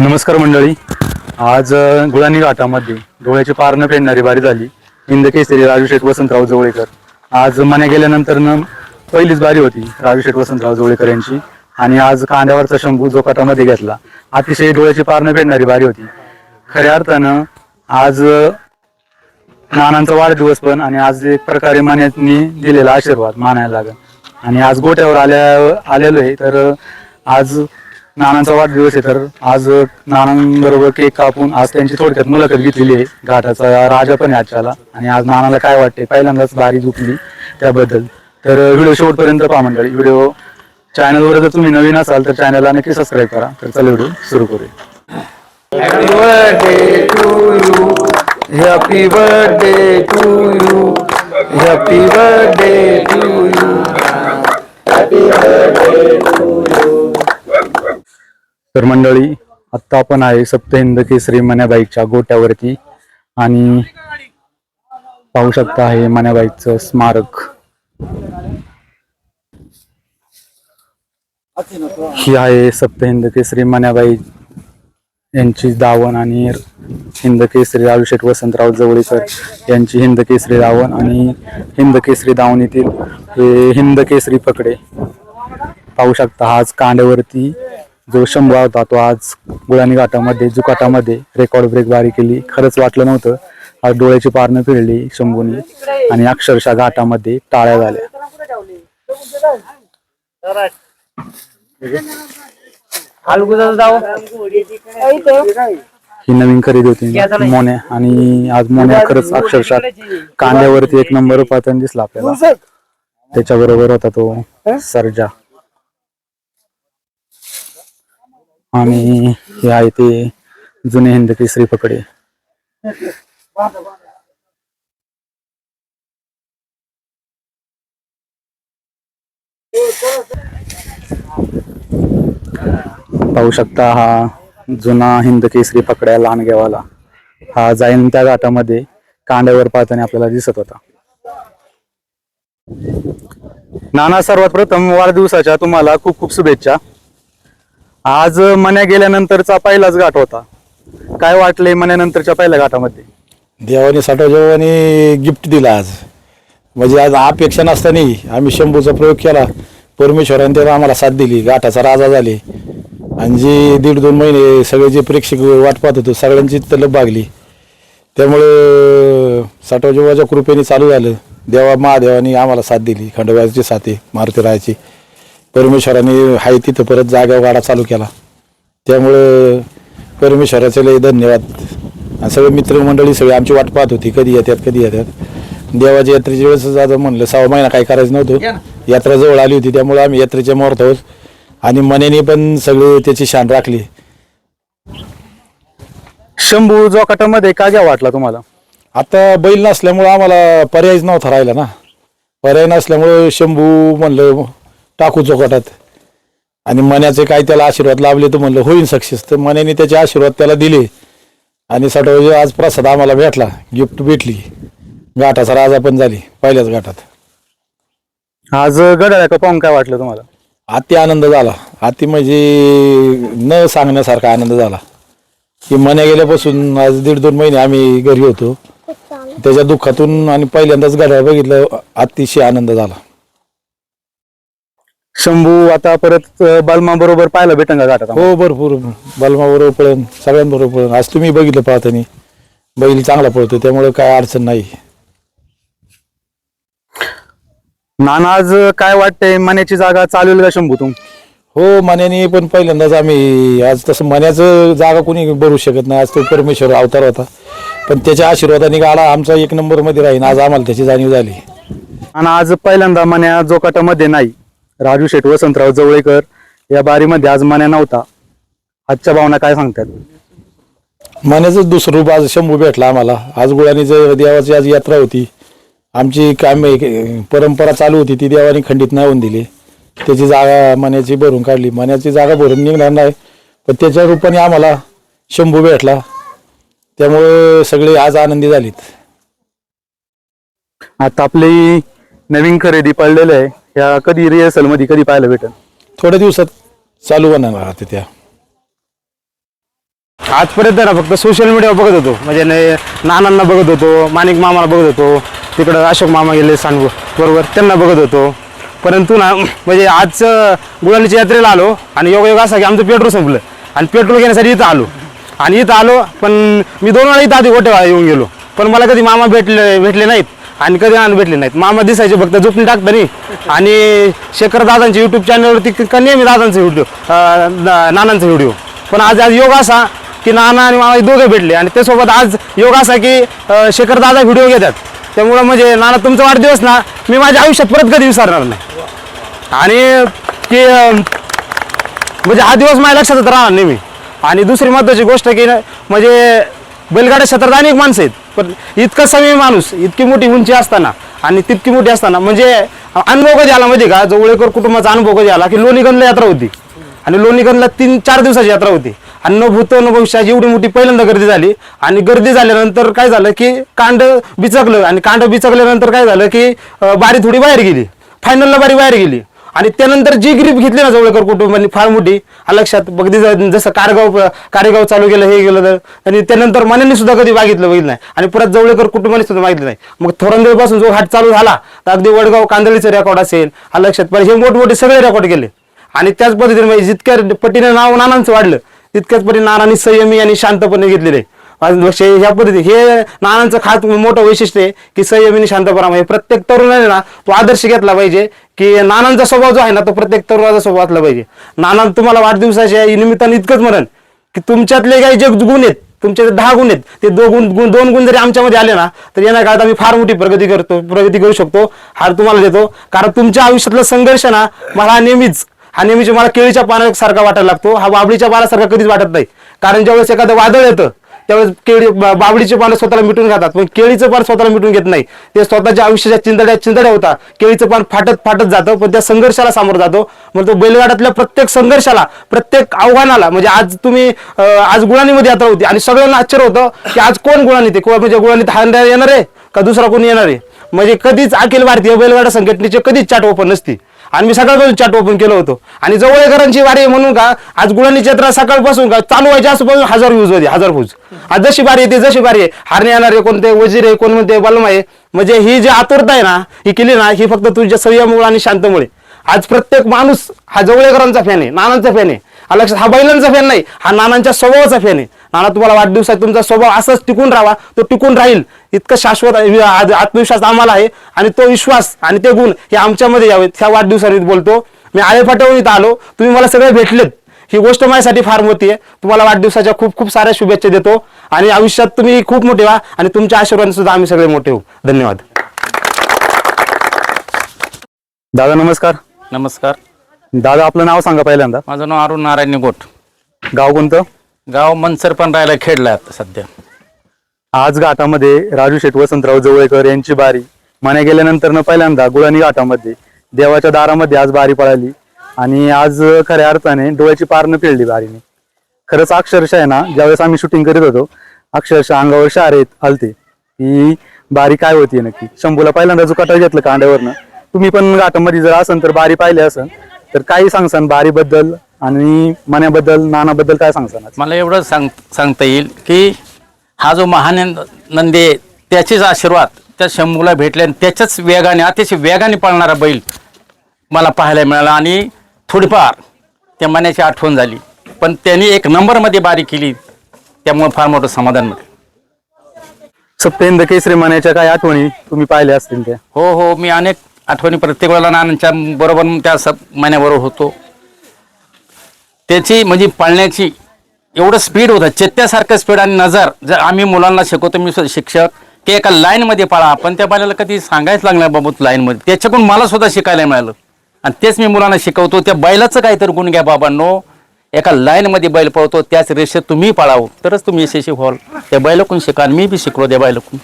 नमस्कार मंडळी. आज गुळानी घाटामध्ये डोळ्याची पारणं फेडणारी बारी झाली. इंद केसरी राजू शेठ वसंतराव जवळेकर आज मने गेल्यानंतर पहिलीच बारी होती राजू शेठ वसंतराव जवळेकर यांची. आणि आज कांद्यावरचा शंभू जो कटामध्ये घेतला अतिशय डोळ्याची पारणं फेडणारी बारी होती. खऱ्या अर्थानं आज नानांचा वाढदिवस पण आणि आज एक प्रकारे मान्यांनी दिलेला आशीर्वाद मानायला लागेल. आणि आज गोट्यावर आल्या आलेलो आहे तर आज नानांचा वाढदिवस आहे तर आज नानांबरोबर केक कापून आज त्यांची थोडक्यात मुलाखत घेतलेली आहे. घाटाचा राजा पण आहे आजच्याला. आणि आज नानाला काय वाटते पहिल्यांदाच बारी झुकली त्याबद्दल. तर व्हिडिओ शेवटपर्यंत पहा मंडळी. व्हिडिओ चॅनलवर जर तुम्ही नवीन असाल तर चॅनलला नक्की सबस्क्राईब करा. तर चला व्हिडिओ सुरू करूया. Happy birthday to you. Happy birthday to मंडळी आत्ता आपण आहे सप्तहिंद केसरी मन्याबाईकच्या गोट्यावरती आणि पाहू शकता आहे मन्याबाईकचं स्मारक. ही आहे सप्तहिंद केसरी मन्याबाई यांची दावण आणि हिंद केसरी राजूशेठ वसंतराव जवळीकर यांची हिंद केसरी दावण आणि हिंद केसरी दावणीतील हे हिंद केसरी पकडे. पाहू शकता आज कांड्यावरती जो शंभू होता तो आज गुळाणी घाटामध्ये जुकाटामध्ये रेकॉर्ड ब्रेक बारी केली. खरंच वाटलं नव्हतं. आज डोळ्याची पारणं फिरली शंभूनी आणि अक्षरशः घाटामध्ये टाळ्या झाल्या. ही नवीन खरेदी होती. मोन्या आणि आज मोन्या खरंच अक्षरशः कांद्यावरती एक नंबर पातन दिसला आपल्याला. त्याच्याबरोबर होता तो सर्जा. आणि हे आहे ते जुने हिंद केसरी पकडे. पाहू शकता हा जुना हिंद केसरी पकड्या लांडगेवाला हा जाईन त्या घाटामध्ये कांड्यावर पाहताना आपल्याला दिसत होता. नाना सर्वात प्रथम वाढदिवसाच्या तुम्हाला खूप खूप शुभेच्छा. आज मन्या गेल्यानंतरचा पहिलाच घाट होता. काय वाटले मन्यानंतरच्या पहिल्या घाटामध्ये? देवाने साठवजेवाने गिफ्ट दिला आज. म्हणजे आज अपेक्षा नसतानाही आम्ही शंभूचा प्रयोग केला. परमेश्वराने त्याला आम्हाला साथ दिली. गाठाचा राजा झाले. आणि जे दीड दोन महिने सगळे जे प्रेक्षक वाट पाहत होतो सगळ्यांची तलब भागली. त्यामुळे साठवजेवाच्या कृपेने चालू झालं. देवा महादेवाने आम्हाला साथ दिली. खंडोबाची साथी मारुती मारुतीरायाची परमेश्वराने हाय तिथं परत जाग्यावर गाडा चालू केला. त्यामुळं परमेश्वराचे लय धन्यवाद. आणि सगळे मित्रमंडळी सगळे आमची वाट पाहत होती कधी येतात कधी येतात देवाच्या यात्रेच्या वेळेस जातं म्हणलं सहा महिना काही करायचं नव्हतं. यात्रा जवळ आली होती त्यामुळे आम्ही यात्रेच्या मुहूर्त आहोत. आणि मनेने पण सगळे त्याची शान राखली. शंभू जोकाटामध्ये का घ्या वाटला तुम्हाला? आता बैल नसल्यामुळं आम्हाला पर्यायच नव्हता राहिला ना. पर्याय नसल्यामुळं शंभू म्हणलं टाकू चौकटात आणि मन्याचे काय त्याला आशीर्वाद लाभले तर म्हणलं होईन सक्सेस. तर मन्याने त्याचे आशीर्वाद त्याला दिले. आणि साठवजे आज प्रसाद आम्हाला भेटला गिफ्ट भेटली. घाटाचा राजा पण झाली पहिल्याच घाटात. आज गडाळ्या का पाहून काय वाटलं तुम्हाला? अति आनंद झाला. अति म्हणजे न सांगण्यासारखा आनंद झाला. की मन्या गेल्यापासून आज दीड दोन महिने आम्ही घरी होतो. त्याच्या दुःखातून आणि पहिल्यांदाच घड्याळ बघितलं अतिशय आनंद झाला. शंभू आता परत बलमा बरोबर पाहायला भेटन का घाटात हो भरपूर. बलमा बरोबर पळण सगळ्यांबरोबर पळण आज तुम्ही बघितलं पाहतानी बैल चांगला पळतो त्यामुळे काय अडचण नाही. नाना आज काय वाटतंय? मन्याची जागा चालवेल का शंभू तुम हो मन्याने पण पहिल्यांदाच आम्ही आज तसं मन्याचं जागा कोणी भरू शकत नाही. आज तो परमेश्वर अवतार होता. पण त्याच्या आशीर्वादाने गाडा आमचा एक नंबरमध्ये राहील आज आम्हाला त्याची जाणीव झाली. आणि आज पहिल्यांदा मन्या जोकाटामध्ये नाही. राजू शेठ वसंतराव जवळेकर या बारीमध्ये आज मन्या नव्हता. आजच्या भावना काय सांगतात? मनाचं दुसरं रूप आज शंभू भेटला आम्हाला. आज गुळाणीचं देवाची आज यात्रा होती. आमची काम परंपरा चालू होती ती देवाने खंडित नाही होऊन दिली. त्याची जागा मण्याची भरून काढली. मण्याची जागा भरून निघणार नाही पण त्याच्या रूपाने आम्हाला शंभू भेटला. त्यामुळे सगळे आज आनंदी झालीत. आता आपली नवीन खरेदी पडलेली आहे. ह्या कधी रिहर्सलमध्ये कधी पाहायला भेटेल? थोड्या दिवसात चालू होणार आता त्या. आजपर्यंत ना फक्त सोशल मीडियावर बघत होतो. म्हणजे ने- नानांना बघत होतो माणिक मामाला बघत होतो तिकडं अशोक मामा गेले सांगू बरोबर त्यांना बघत होतो. परंतु ना म्हणजे आज अं, गुळाणीच्या यात्रेला आलो आणि योग योग असा की आमचं पेट्रोल संपलं. आणि पेट्रोल घेण्यासाठी इथं आलो. आणि इथं आलो पण मी दोन वेळा इथं आधी गोटेवाळा येऊन गेलो. पण मला कधी मामा भेटले भेटले नाहीत. आणि कधी नाना भेटले नाहीत. मामा दिसायचे फक्त झोपून टाकतानी आणि शेखर दादांचे युट्यूब चॅनलवरती का नेहमी दादांचे व्हिडिओ नानांचा व्हिडिओ पण आज आज योग असा की नाना आणि मामा दोघे भेटले. आणि त्यासोबत आज योग असा की शेखर दादा व्हिडिओ घेतात. त्यामुळं म्हणजे नाना तुमचा वाढदिवस ना मी माझ्या आयुष्यात परत कधी विसरणार नाही. आणि की म्हणजे हा दिवस माझ्या लक्षातच राहणार नेहमी आणि दुसरी महत्त्वाची गोष्ट की म्हणजे बैलगाड्या क्षेत्रात अनेक माणसं आहेत. पण इतका समी माणूस इतकी मोठी उंची असताना आणि तितकी मोठी असताना म्हणजे अनुभव कधी आला माहिती का? जवळेकर कुटुंबाचा अनुभव कधी आला की लोणीगंजला यात्रा होती. आणि लोणीगंजला तीन चार दिवसाची यात्रा होती. आणि न भूत न भविष्याची एवढी मोठी पहिल्यांदा गर्दी झाली. आणि गर्दी झाल्यानंतर काय झालं की कांड बिचकलं. आणि कांड बिचकल्यानंतर काय झालं की बारी थोडी बाहेर गेली. फायनलला बारी बाहेर गेली. आणि त्यानंतर जी ग्रीप घेतली ना जवळकर कुटुंबाने फार मोठी लक्षात अगदी जसं कारगाव कारेगाव चालू केलं हे गेलं तर आणि त्यानंतर मनाने सुद्धा कधी मागितलं बघितलं नाही. आणि परत जवळकर कुटुंबाने सुद्धा मागितलं नाही. मग थोरंदेपासून जो घाट चालू झाला तर अगदी वडगाव कांदळीचं रेकॉर्ड असेल हा लक्षात पण हे मोठमोठे सगळे रेकॉर्ड केले. आणि त्याच पद्धतीने म्हणजे जितक्या पटीने नाव नानांचं वाढलं तितक्याच पटीने नानांनी संयमी आणि शांतपणे घेतलेले. लक्ष ह्या पद्धती हे नानांचं खास मोठं वैशिष्ट्य आहे की संयमीने शांतपणा. म्हणजे प्रत्येक तरुणाने ना तो आदर्श घेतला पाहिजे की नानांचा स्वभाव जो आहे ना तो प्रत्येक तरुणाचा स्वभाव असला पाहिजे. नाना तुम्हाला वाढदिवसाच्या निमित्ताने इतकंच म्हणन की तुमच्यातले काही जे गुण आहेत तुमचे दहा गुण आहेत ते दोन गुण गुण दोन गुण जरी आमच्यामध्ये आले ना तर येणार काळात आम्ही फार मोठी प्रगती करतो प्रगती करू शकतो. हार तुम्हाला देतो. कारण तुमच्या आयुष्यातला संघर्ष ना मला नेहमीच हा नेहमीच मला केळीच्या पानासारखा वाटायला लागतो. हा बाबळीच्या पानासारखा कधीच वाटत नाही. कारण ज्यावेळेस एखादं वादळ येतं त्यावेळेस केळी बा- पान पानं स्वतःला मिटून खातात पण केळीचं पान स्वतःला मिटून घेत नाही. ते स्वतःच्या आयुष्याच्या चिंतड्या चिंतड्या होता. केळीचं पान फाटत फाटत जातं पण त्या संघर्षाला सामोरं जातो. मग तो बैलगाड्यातल्या प्रत्येक संघर्षाला प्रत्येक आव्हानाला म्हणजे आज तुम्ही आज गुळाणीमध्ये यात्रा होती आणि सगळ्यांना आश्चर्य होतं की आज कोण गुळाणीत ते? कोण म्हणजे गुळाणीत हांड्या येणार आहे का दुसरा कोणी येणार? आहे म्हणजे कधीच अखिल भारतीय बैलगाडा संघटनेची कधीच चाट ओपन नसती. आणि मी सकाळपासून चाट ओपन केलं होतं. आणि जवळकरांची वारी आहे म्हणून का आज गुळांनी चत्रा सकाळपासून का चालू व्हायच्या आसपासून हजार व्यूज होते हजार व्यूज आज जशी बारी येते जशी बारी आहे. हारणे येणार आहे कोणते वजीर आहे कोण म्हणते बलम आहे. म्हणजे ही जी आतुरता आहे ना ही केली ना ही फक्त तुझ्या संयमुळे आणि शांतमुळे आज प्रत्येक माणूस हा जवळेकरांचा फॅन आहे नानांचा फॅन आहे. हा लक्षात हा बैलांचा फॅन नाही हा नानांच्या स्वभावाचा फॅन आहे. नाना तुम्हाला वाढदिवसात तुमचा स्वभाव असाच टिकून राहावा तो टिकून राहील. इतकं शाश्वत आत्मविश्वास आम्हाला आहे आणि तो विश्वास आणि ते गुण हे आमच्यामध्ये यावेत. ह्या वाढदिवसाने बोलतो मी आळे फाट्यावरून इथं आलो तुम्ही मला सगळे भेटलेत. ही गोष्ट माझ्यासाठी फार मोठी आहे. तुम्हाला वाढदिवसाच्या खूप खूप साऱ्या शुभेच्छा देतो आणि आयुष्यात तुम्ही खूप मोठे व्हा आणि तुमच्या आशीर्वाद सुद्धा आम्ही सगळे मोठे होऊ. धन्यवाद. दादा नमस्कार. नमस्कार. दादा आपलं नाव सांगा पहिल्यांदा. माझं नाव अरुण नारायण निगोट. गाव कोणतं? गाव मनसर पण राहायला खेळलं आता सध्या. आज घाटामध्ये राजू शेठ वसंतराव जवळकर यांची बारी. मने गेल्यानंतर न पहिल्यांदा गुळाणी घाटामध्ये देवाच्या दारामध्ये आज बारी पळाली आणि आज खऱ्या अर्थाने डोळ्याची पार न पिळली बारीने. खरंच अक्षरशः आहे ना ज्यावेळेस आम्ही शूटिंग करीत होतो अक्षरशः अंगावर शार येत आलते ही बारी काय होती नक्की? शंभूला पहिल्यांदा जुकाटा घेतलं कांड्यावरनं. तुम्ही पण घाटामध्ये जर असन तर बारी पाहिली असन. तर काही सांगसान बारीबद्दल आणि मण्याबद्दल नानाबद्दल काय सांगसान? मला एवढं सांग सांगता येईल की हा जो महान नंदी त्याचेच आशीर्वाद त्या शंभूला भेटले आणि त्याच्याच वेगाने अतिशय वेगाने पळणारा बैल मला पाहायला मिळाला. आणि थोडीफार त्या मनाची आठवण झाली. पण त्यांनी एक नंबरमध्ये बारी केली त्यामुळे फार मोठं समाधान मिळालं सप्तेंद केसरी मण्याच्या काही आठवणी तुम्ही पाहिल्या असतील त्या? हो हो मी अनेक आठवणी प्रत्येक वेळेला नानांच्या बरोबर त्या सब महिन्याबरोबर होतो. त्याची म्हणजे पाळण्याची एवढं स्पीड होतं. चेत्यासारखं स्पीड आणि नजर. जर आम्ही मुलांना शिकवतो मी शिक्षक की एका लाईनमध्ये पाळा. आपण त्या बैलाला कधी सांगायच लागलं बाबू लाईनमध्ये त्याच्याकडून मला सुद्धा शिकायला मिळालं. आणि तेच मी मुलांना शिकवतो. त्या बैलाचं काहीतरी गुण घ्या बाबांनो. एका लाईनमध्ये बैल पळतो त्याच रेषेत तुम्ही पाळावं. तरच तुम्ही यशस्वी व्हाल. त्या बैलाकडून शिका मी बी शिकलो त्या बैलकून